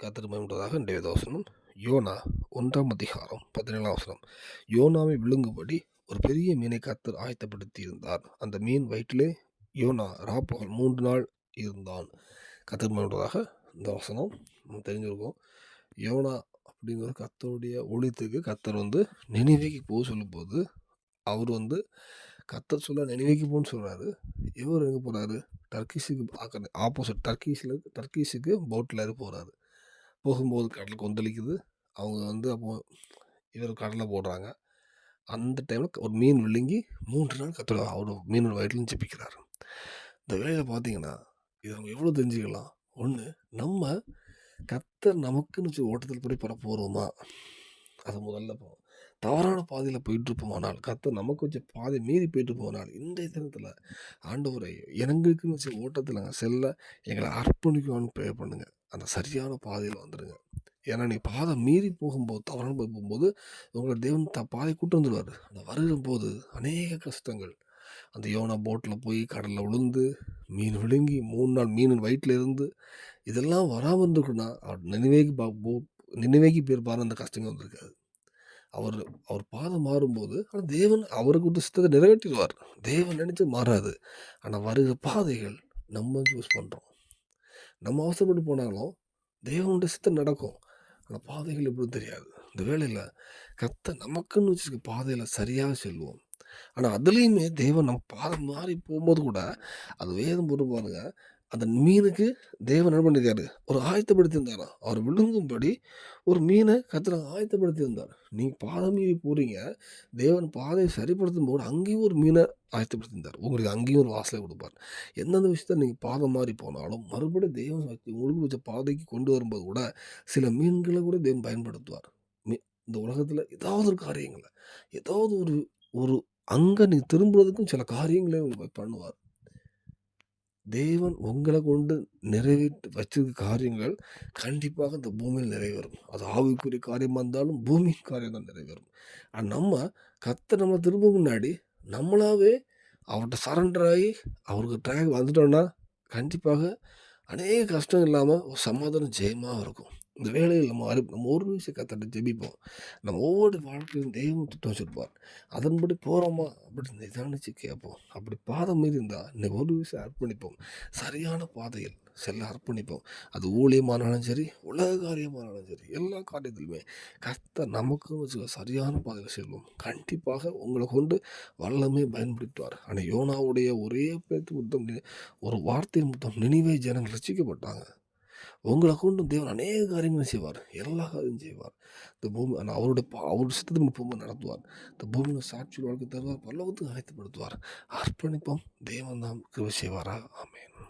கர்த்தர் மகிமையுண்டதாக இன்றைய வேதவசனம் யோனா ஒன்றாம் அதிகாரம் பதினேழாம் வசனம். யோனாவை விழுங்கும்படி ஒரு பெரிய மீனை கத்தர் ஆயத்தப்படுத்தி இருந்தார் அந்த மீன் வயிற்றிலே யோனா ராப்பகல் மூன்று நாள் இருந்தான். கர்த்தர் மகிமையுண்டதாக இந்த வசனம் நம்ம தெரிஞ்சிருக்கோம். யோனா அப்படிங்கிற கத்தருடைய ஒழித்துக்கு கத்தர் வந்து நினைவைக்கு போக சொல்லும்போது அவர் வந்து கத்தர் சொல்ல நினைவைக்கு போன்னு சொல்கிறாரு இவர் எங்கே போகிறாரு டர்க்கிஸுக்கு ஆப்போசிட் டர்க்கீஸில் டர்க்கீஸுக்கு போட்டில் போகிறாரு போகும்போது கடல் கொந்தளிக்குது. அவங்க வந்து அப்போது இவர் கடலை போடுறாங்க. அந்த டைமில் ஒரு மீன் விழுங்கி மூன்று நாள் கத்தோட அவர் மீனோட வயிற்றுலும் ஜெபிக்கிறார். இந்த வேலையில் பார்த்தீங்கன்னா இது அவங்க எவ்வளோ தெரிஞ்சுக்கலாம்? ஒன்று நம்ம கத்தர் நமக்குன்னு வச்சு ஓட்டத்தில் போய் பட போகிறோமா அது முதல்ல போவோம் தவறான பாதையில் போயிட்டு இருப்போமானால் கத்தர் நமக்கு வச்ச பாதை மீறி போயிட்டு போனால் இன்றைய தினத்தில் ஆண்டவரை எங்களுக்குன்னு வச்ச ஓட்டத்தில் செல்ல எங்களை அர்ப்பணிக்குவான்னு ப்ரே பண்ணுங்கள் அந்த சரியான பாதையில் வந்துடுங்க ஏன்னா நீ பாதை மீறி போகும்போது தவறான போய் போகும்போது உங்களை தேவன் த பாதை கூட்டு வந்துடுவார் அந்த வருகிற போது அநேக கஷ்டங்கள். அந்த யோனா போட்டில் போய் கடலில் விழுந்து மீன் விழுங்கி மூணு நாள் மீன் வயிற்றில் இருந்து இதெல்லாம் வராமல் இருந்திருக்குன்னா அவர் நினைவேக்கு பா போ நினைவேக்கு பேர் பாரு அந்த கஷ்டங்கள் வந்திருக்காது. அவர் அவர் பாதை மாறும்போது ஆனால் தேவன் அவருக்கு ஒரு சித்தத்தை நிறைவேற்றிடுவார். தேவன் நினச்சி மாறாது. ஆனால் வருகிற பாதைகள் நம்ம சூஸ் பண்ணுறோம் நம்ம அவசரப்பட்டு போனாலும் தேவனுடைய சித்தம் நடக்கும். அந்த பாதைகள் எப்படி தெரியாது. இந்த வேலையில் கத்த நமக்குன்னு வச்சுருக்க பாதையில் சரியாக செல்வோம். ஆனால் அதுலேயுமே தெய்வம் நம்ம பாதை மாறி போகும்போது கூட அது வேதம் போட்டு பாருங்க அந்த மீனுக்கு தேவன் என்ன பண்ணியிருக்காரு? ஒரு ஆயத்தப்படுத்தியிருந்தாராம். அவர் விழுங்கும்படி ஒரு மீனை கத்திர ஆயத்தப்படுத்தியிருந்தார். நீங்கள் நீ மீறி போகிறீங்க தேவன் பாதையை சரிப்படுத்தும் போது அங்கேயும் ஒரு மீனை ஆயத்தப்படுத்தியிருந்தார். உங்களுக்கு அங்கேயும் ஒரு வாசலை கொடுப்பார். எந்தெந்த விஷயத்த நீங்கள் பாதை மாறி போனாலும் மறுபடியும் தெய்வம் சக்தி உங்களுக்கு வச்ச பாதைக்கு கொண்டு வரும்போது கூட சில மீன்களை கூட தெய்வம் பயன்படுத்துவார். மீ இந்த உலகத்தில் ஏதாவது ஒரு காரியங்களை ஏதாவது ஒரு ஒரு அங்கே நீ திரும்புறதுக்கும் சில காரியங்களே உங்களுக்கு பண்ணுவார். தேவன் உங்களை கொண்டு நிறைவேற்றி வச்சிருக்க காரியங்கள் கண்டிப்பாக இந்த பூமியில் நிறைவேறும். அது ஆவிக்குரிய காரியமாக இருந்தாலும் பூமி காரியம் தான் நிறைவேறும். ஆனால் நம்ம கத்த நம்ம திரும்ப முன்னாடி நம்மளாவே அவர்கிட்ட சரண்டர் ஆகி அவருக்கு ட்ராக் வந்துட்டோன்னா கண்டிப்பாக அநேக கஷ்டம் இல்லாமல் ஒரு சமாதானம் ஜெயமாக இருக்கும். இந்த வேலையில் நம்ம அறி நம்ம ஒரு விஷயம் கத்தட்ட ஜெபிப்போம். நம்ம ஒவ்வொரு வாழ்க்கையும் தெய்வம் திட்டம் வச்சுருப்பார் அதன்படி போகிறோமா அப்படின்னு நிதானிச்சு கேட்போம். அப்படி பாதம் மீறி இருந்தால் இன்னைக்கு ஒரு விஷயம் அர்ப்பணிப்போம். சரியான பாதையில் செல்ல அர்ப்பணிப்போம். அது ஊழியமானாலும் சரி உலக காரியமானாலும் சரி எல்லா காரியத்திலுமே கத்த நமக்கும் வச்சுக்க சரியான பாதையில் செல்வோம். கண்டிப்பாக உங்களை கொண்டு வல்லமே பயன்படுத்துவார். ஆனால் யோனாவுடைய ஒரே பேத்து முத்தம் ஒரு வார்த்தையின் முத்தம் நினைவே ஜனங்கள் ரசிக்கப்பட்டாங்க. உங்களை கொண்டும் தேவன் அநேக காரியங்களும் செய்வார். எல்லா காரியம் செய்வார். இந்த பூமி ஆனால் அவருடைய அவருடைய சித்தத்தை பூமி நடத்துவார். இந்த பூமியில் சாட்சியில் வாழ்க்கை தருவார் பல்லவத்துக்கு ஆயத்தப்படுத்துவார் அர்ப்பணிப்போம். தேவன் தான் கிருபை செய்வாரா? ஆமேன்.